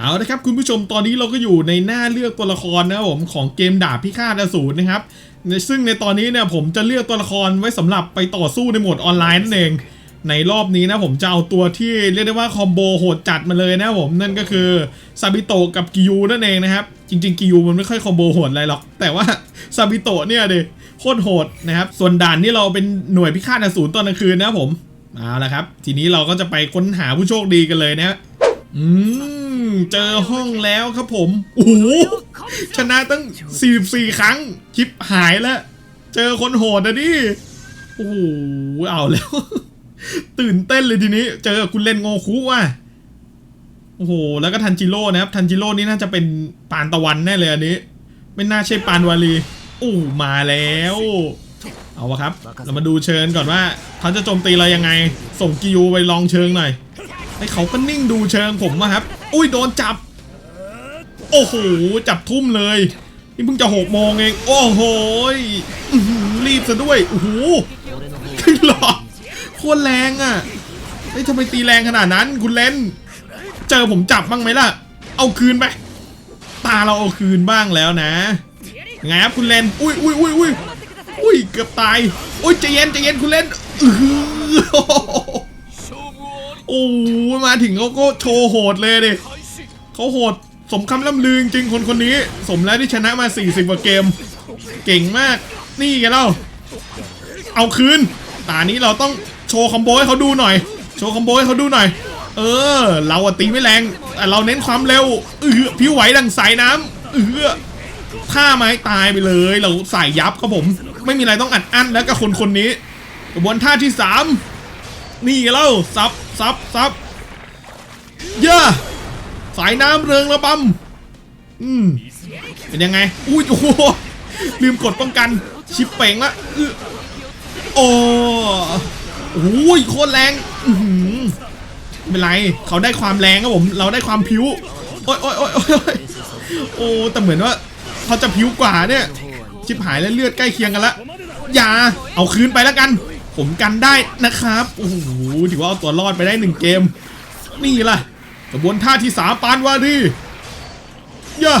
เอาละครับคุณผู้ชมตอนนี้เราก็อยู่ในหน้าเลือกตัวละครนะครับผมของเกมดาบพิฆาตอสูรนะครับซึ่งในตอนนี้เนี่ยผมจะเลือกตัวละครไว้สำหรับไปต่อสู้ในโหมดออนไลน์นั่นเอง ในรอบนี้นะผมจะเอาตัวที่เรียกได้ว่าคอมโบโหดจัดมาเลยนะผมนั่นก็คือซาบิโตะกับกิยูนั่นเองนะครับจริงๆกิยูมันไม่ค่อยคอมโบโหดอะไรหรอกแต่ว่าซาบิโตะเนี่ยเดิโคตรโหดนะครับส่วนด่านที่เราเป็นหน่วยพิฆาตอสูรตอนกลางคืนนะผมเอาละครับ ทีนี้เราก็จะไปค้นหาผู้โชคดีกันเลยนะอืม เจอห้องแล้วครับผม โอ้โห ชนะตั้ง 44 ครั้ง คลิปหายแล้ว เจอคนโหดอะดิ โอ้โห เอาแล้ว ตื่นเต้นเลยทีนี้ เจอคุณเล่นโงคุว่ะ โอ้โห แล้วก็ทันจิโร่นะครับ ทันจิโร่นี่น่าจะเป็นปานตะวันแน่เลยอันนี้ ไม่น่าใช่ปานวาลีโอ้มาแล้ว เอาวะครับ เรามาดูเชิญก่อนว่าเขาจะโจมตีเรายังไง ส่งกิยูไปลองเชิงหน่อยไอ้เขาก็นิ่งดูเชิงผมอะครับ อุ้ยโดนจับ โอ้โห จับทุ่มเลย นี่เพิ่งจะหกโมงเอง โอ้โหรีบซะด้วย โอ้โหขึ้นหลอกโคตรแรงอะเฮ้ยทำไมตีแรงขนาดนั้น คุณเลนเจอผมจับบ้างไหมล่ะ เอาคืนไป ตาเราเอาคืนบ้างแล้วนะไงครับคุณเลนอุ้ยอุ้ยอุ้ยอุ้ยอุ้ยเกือบตาย อุ้ยใจเย็นใจเย็นคุณเลนอือ โอ้ยมาถึงเขาก็โชว์โหดเลยดิเขาโหดสมคำล่ำลือจริงคนคนนี้ สมแล้วที่ชนะมา 40กว่าเกม เก่งมาก นี่ไงเล่า เอาคืนตานี้เราต้องโชว์คอมโบให้เขาดูหน่อย โชว์คอมโบให้เขาดูหน่อย เออ เราตีไม่แรงแต่เราเน้นความเร็วเออผิวไหวดังสายน้ำเออท่าไม้ตายไปเลย เราใส่ยับครับผม ไม่มีอะไรต้องอัดอั้นแล้วกับคนคนนี้กระบวนท่าที่สามนี่ไงเล่าซับ ซับซับเย่าสายน้ำเริงระบำอืมเป็นยังไง อุ้ยโอ้โหลืมกดป้องกัน ชิปเป่งละอ๋อโอ้โอ้ยโคตรแรงอื้อหือไม่เป็นไรเขาได้ความแรงครับผมเราได้ความผิวโอ้ยโอ้ยโอ้ยโอ้ยโอ้แต่เหมือนว่าเขาจะผิวกว่าเนี่ยชิบหายแล้วเลือดใกล้เคียงกันละอย่าเอาคืนไปแล้วกัน ผมกันได้นะครับโอ้โหถือว่าเอาตัวรอดไปได้หนึ่งเกม นี่ล่ะกระบวนท่าที่สามปานวารีย่า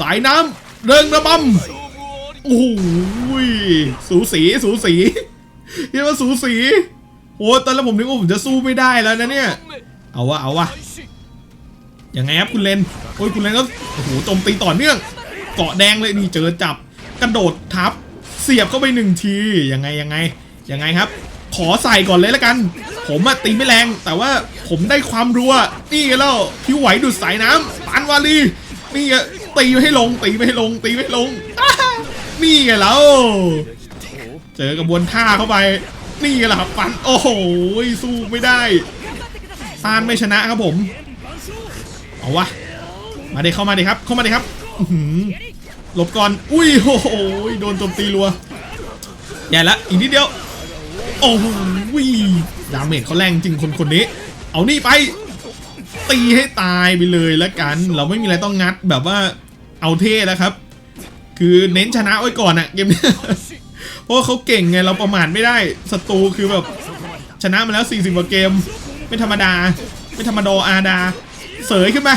สายน้ำเริงระบำโอ้โหสูสีสูสีเรียกว่าสูสีโอ้ตอนแรกผมนึกว่าผมจะสู้ไม่ได้แล้วนะเนี่ยเอาวะเอาวะยังไงครับคุณเลนโอ้ยคุณเลนก็โอ้โหโจมตีต่อเนื่องเกาะแดงเลยนี่เจอจับกระโดดทับ เสียบเข้าไปหนึ่งที ยังไงยังไงยังไงครับ ขอใส่ก่อนเลยละกัน ผมอะตีไม่แรง แต่ว่าผมได้ความรัว นี่ไงแล้วผิวไหวดูดสายน้ำปานวาลีนี่ไงตีไม่ให้ลง ตีไม่ให้ลง ตีไม่ให้ลง นี่ไงแล้ว เจอกระบวนท่าเข้าไป นี่ไงล่ะครับปันโอ้โหสู้ไม่ได้ต้านไม่ชนะครับผม เอาวะ มาเด็เข้ามาเด็ครับ เข้ามาเด็ครับ หลบก่อน อุ้ยโอ้โหโดนโจมตีรัวใหญ่ละอีกนิดเดียว โอ้โหดาเมจเขาแรงจริงคนคนนี้ เอานี่ไป ตีให้ตายไปเลยแล้วกัน เราไม่มีอะไรต้องงัดแบบว่าเอาเท่แล้วครับ คือเน้นชนะไว้ก่อนอะเกมนี้เพราะว่าเขาเก่งไงเราประมาทไม่ได้ศัตรูคือแบบชนะมาแล้ว 40กว่าเกม ไม่ธรรมดา ไม่ธรรมดาอาดา เสยขึ้นมา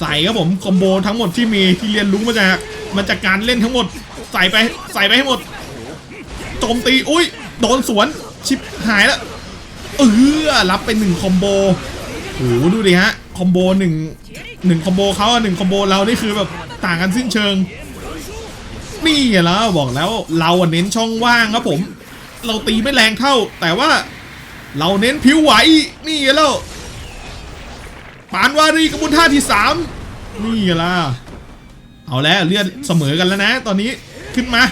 ใส่ครับผมคอมโบทั้งหมดที่มีที่เรียนรู้มาจาก มาจากการเล่นทั้งหมด ใส่ไปใส่ไปให้หมดโจมตีอุ้ยโดนสวนชิปหายแล้วเออรับไปหนึ่งคอมโบโอ้โหดูดิฮะคอมโบหนึ่งหนึ่งคอมโบเขาหนึ่งคอมโบเรานี่คือแบบต่างกันสิ้นเชิงนี่ไงแล้วบอกแล้วเราเน้นช่องว่างครับผม เราตีไม่แรงเท่า แต่ว่าเราเน้นผิวไหวนี่ไงแล้วปานวารีกระบวนท่าที่สามนี่ล่ะ เอาแล้วเลือดเสมอกันแล้วนะ ตอนนี้ขึ้นมา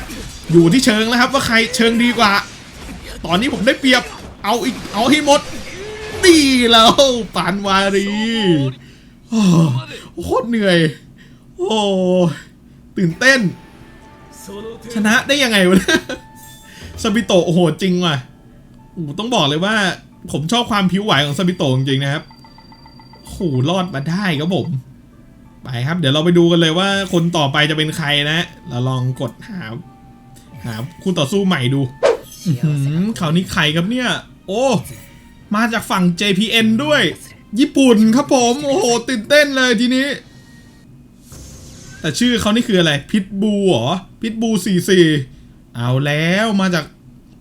อยู่ที่เชิงแล้วครับว่าใครเชิงดีกว่า ตอนนี้ผมได้เปรียบเอาอีกเอาให้หมดนี่แล้วปานวารีโคตรเหนื่อย โอ้ตื่นเต้น ชนะได้ยังไงวะเนี่ยซาบิโตะโอ้โหจริงว่ะโอ้ต้องบอกเลยว่า ผมชอบความผิวไหวของซาบิโตะจริงๆนะครับโอ้โหรอดมาได้ครับผม ไปครับ เดี๋ยวเราไปดูกันเลยว่าคนต่อไปจะเป็นใครนะ เราลองกดหา หาคู่ต่อสู้ใหม่ดูข่าวนี้ใครครับเนี่ย โอ้ มาจากฝั่ง JPN ด้วย ญี่ปุ่นครับผม โอ้โหตื่นเต้นเลยทีนี้ แต่ชื่อเขานี่คืออะไร พิทบูเหรอ พิทบู44เอาแล้วมาจาก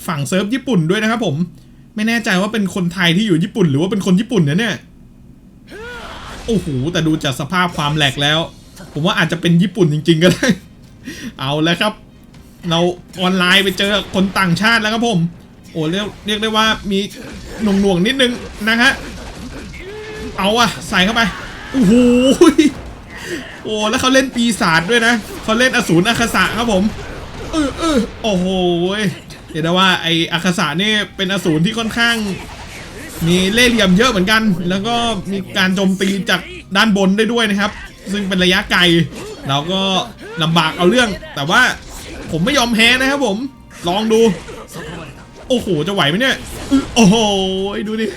ฝั่งเซิร์ฟญี่ปุ่นด้วยนะครับผม ไม่แน่ใจว่าเป็นคนไทยที่อยู่ญี่ปุ่น หรือว่าเป็นคนญี่ปุ่นนะเนี่ย โอ้โหแต่ดูจากสภาพความแหลกแล้ว ผมว่าอาจจะเป็นญี่ปุ่นจริง ๆ ก็ได้ เอาแล้วครับ เราออนไลน์ไปเจอคนต่างชาติแล้วครับผม โอ้เรียกเรียกได้ว่ามีหน่วงหน่วงๆนิดนึงนะฮะเอาอะใส่เข้าไปโอ้โหโอ้แล้วเขาเล่นปีศาจด้วยนะเขาเล่นอสูรอาคาสะครับผมเออเออโอ้โหเห็นได้ว่าไออาคาสะนี่เป็นอสูรที่ค่อนข้าง มีเล่เหลี่ยมเยอะเหมือนกัน แล้วก็มีการโจมตีจากด้านบนได้ด้วยนะครับ ซึ่งเป็นระยะไกลเราก็ลำบากเอาเรื่อง แต่ว่าผมไม่ยอมแพ้นะครับผมลองดู โอ้โหจะไหวไหมเนี่ยโอ้โหดูดิ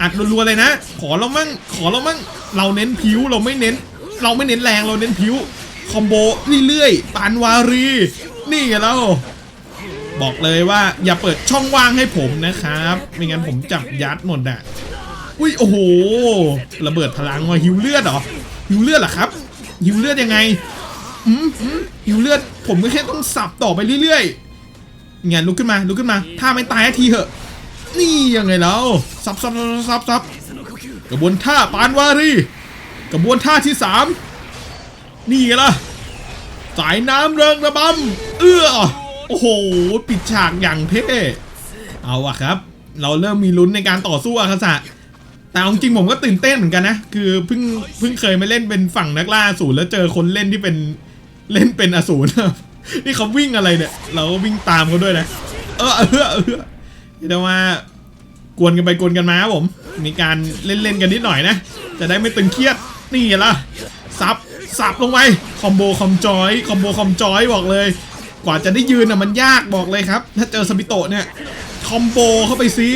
อัดรัวๆเลยนะ ขอเรามั่งขอเรามั่งเราเน้นผิวเราไม่เน้น เราไม่เน้นแรงเราเน้นผิวคอมโบเรื่อยๆปานวารี นี่ไงเรา บอกเลยว่าอย่าเปิดช่องว่างให้ผมนะครับ ไม่งั้นผมจับยัดหมดอะอุ้ยโอ้โหระเบิดพลังว่ะหิวเลือดเหรอหิวเลือดเหรอครับหิวเลือดยังไงอืมหิวเลือดผมก็แค่ต้องสับต่อไปเรื่อยๆงั้นลุกขึ้นมาลุกขึ้นมา ถ้าไม่ตายทีเหอะ นี่ยังไงแล้วซับซับซับซับซับกระบวนท่าปานวารีกระบวนท่าที่สามนี่ไงล่ะสายน้ำเริงระบำเอื้อ อ้โห ปิดฉากอย่างเท่ เอาอะครับ เราเริ่มมีลุ้นในการต่อสู้อาคาสะแต่จริงๆผมก็ตื่นเต้นเหมือนกันนะ คือเพิ่งเพิ่งเคยมาเล่นเป็นฝั่งนักล่าอสูรแล้วเจอคนเล่นที่เป็นเล่นเป็นอสูรนี่เขาวิ่งอะไรเนี่ย เราก็วิ่งตามเขาด้วยนะ เออเออเออเรียกว่ากวนกันไปกวนกันมาครับผม มีการเล่นเล่นกันนิดหน่อยนะ จะได้ไม่ตึงเครียด นี่ละซับซับลงไป คอมโบคอมจอย คอมโบคอมจอยบอกเลย กว่าจะได้ยืนอะมันยากบอกเลยครับ ถ้าเจอสปิโตะเนี่ยคอมโบเข้าไปสิ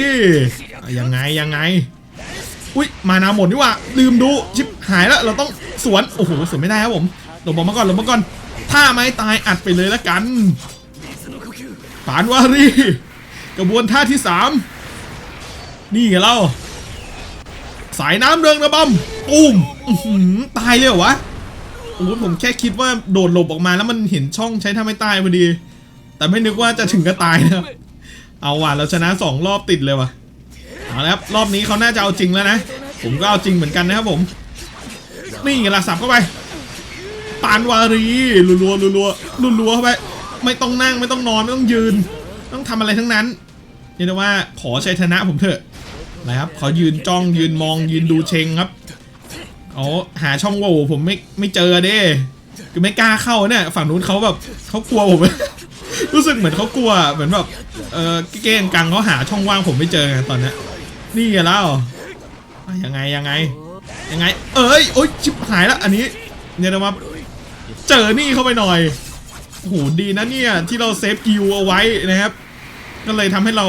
ยังไงยังไง อุ้ยมานาหมดนี่ว่าลืมดูชิบหายแล้วเราต้องสวนโอ้โหสวนไม่ได้ครับผมหลบออกมาก่อนหลบมาก่อนถ้าไม่ตายอัดไปเลยละกันปานวารีกระบวนท่าที่สามนี่ไงเราสายน้ำเริงระบำอุ้มอือหือตายเลยวะ โอ้โหผมแค่คิดว่าโดดหลบออกมาแล้วมันเห็นช่องใช้ท่าไม่ตายพอดี แต่ไม่นึกว่าจะถึงกับตายนะครับเอาว่ะเราชนะสองรอบติดเลยว่ะเอาละครับรอบนี้เขาน่าจะเอาจริงแล้วนะ ผมก็เอาจริงเหมือนกันนะครับผม นี่ไงล่ะสับเข้าไปปานวารีรัวๆรัวๆรัวๆเข้าไปไม่ต้องนั่งไม่ต้องนอนไม่ต้องยืน ต้องทำอะไรทั้งนั้นเรียกได้ว่าขอชัยชนะผมเถอะนะครับขอยืนจ้องยืนมองยืนดูเชงครับ เอาหาช่องโหว่ผมไม่ไม่เจอเด้คือไม่กล้าเข้าเนี่ยฝั่งนู้นเขาแบบเขากลัวผม รู้สึกเหมือนเขากลัวเหมือนแบบเออเก้งกังเขาหาช่องว่างผมไม่เจอไงตอนนี้นี่ไงแล้วยังไงยังไงยังไง เอ้ยโอ๊ยชิบหายแล้วอันนี้เนี่ยนะว่าเจอนี่เข้าไปหน่อยโอ้โหดีนะเนี่ยที่เราเซฟกิวเอาไว้นะครับ ก็เลยทำให้เรา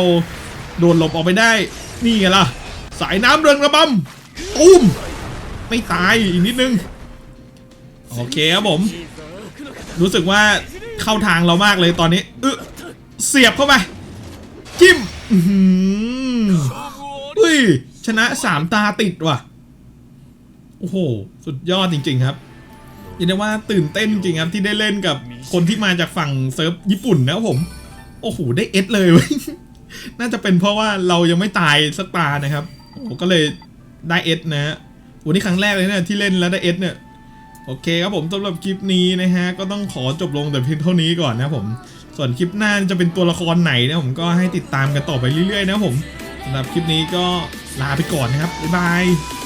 โดนหลบออกไปได้ นี่ไงล่ะ สายน้ำเริงระบำตุ้ม ไม่ตายอีกนิดนึง โอเคครับผม รู้สึกว่าเข้าทางเรามากเลยตอนนี้เออเสียบเข้าไป จิ้มอือหือเฮ้ย ชนะสามตาติดว่ะ โอ้โห สุดยอดจริง ๆ ครับยินดีว่าตื่นเต้นจริงครับที่ได้เล่นกับคนที่มาจากฝั่งเซิร์ฟญี่ปุ่นนะครับผม โอ้โห ได้เอสเลยเว้ยน่าจะเป็นเพราะว่าเรายังไม่ตายสักตานะครับ โอ้ก็เลยได้เอสนะ วันนี้ครั้งแรกเลยเนี่ยที่เล่นแล้วได้เอสเนี่ยโอเคครับผมสำหรับคลิปนี้นะฮะก็ต้องขอจบลงแต่เพียงเท่านี้ก่อนนะผมส่วนคลิปหน้าจะเป็นตัวละครไหนนะผมก็ให้ติดตามกันต่อไปเรื่อยๆนะผมสำหรับคลิปนี้ก็ลาไปก่อนนะครับบ๊ายบาย